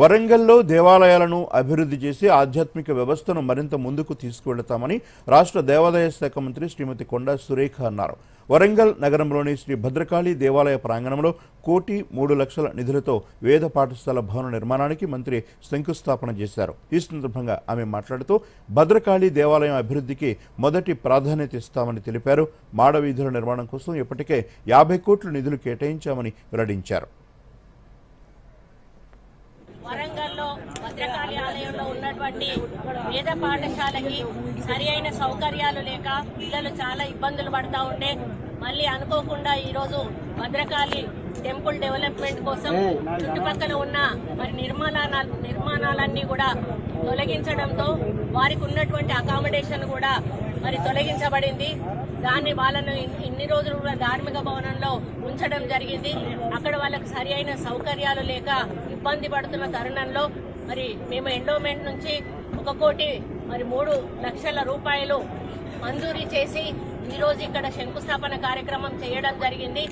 వరంగల్లో దేవాలయాలను అభివృద్ధి చేసి ఆధ్యాత్మిక వ్యవస్థను మరింత ముందుకు తీసుకువెళతామని రాష్ట్ర దేవాదాయ శాఖ మంత్రి శ్రీమతి కొండా సురేఖ అన్నారు. వరంగల్ నగరంలోని శ్రీ భద్రకాళి దేవాలయ ప్రాంగణంలో కోటి మూడు లక్షల నిధులతో వేద పాఠశాల భవన నిర్మాణానికి మంత్రి శంకుస్థాపన చేశారు. ఈ సందర్భంగా ఆమె మాట్లాడుతూ భద్రకాళి దేవాలయం అభివృద్ధికి మొదటి ప్రాధాన్యత ఇస్తామని తెలిపారు. మాడ వీధుల నిర్మాణం కోసం ఇప్పటికే యాభై కోట్లు నిధులు కేటాయించామని వెల్లడించారు. వరంగల్లో భద్రకాళి ఆలయంలో ఉన్నటువంటి వేద పాఠశాలకి సరి అయిన సౌకర్యాలు లేక పిల్లలు చాలా ఇబ్బందులు పడతా ఉంటే మళ్ళీ అనుకోకుండా ఈరోజు భద్రకాళి టెంపుల్ డెవలప్మెంట్ కోసం చుట్టుపక్కల ఉన్న మరి నిర్మాణాల నిర్మాణాలన్నీ కూడా తొలగించడంతో వారికి ఉన్నటువంటి అకామిడేషన్ కూడా మరి తొలగించబడింది. దాన్ని వాళ్ళను ఇన్ని రోజులు కూడా ధార్మిక భవనంలో ఉంచడం జరిగింది. అక్కడ వాళ్ళకి సరి అయిన సౌకర్యాలు లేక ఇబ్బంది పడుతున్న తరుణంలో మరి మేము ఎండోమెంట్ నుంచి ఒక కోటి మరి మూడు లక్షల రూపాయలు మంజూరీ చేసి ఈ రోజు ఇక్కడ శంకుస్థాపన కార్యక్రమం చేయడం జరిగింది.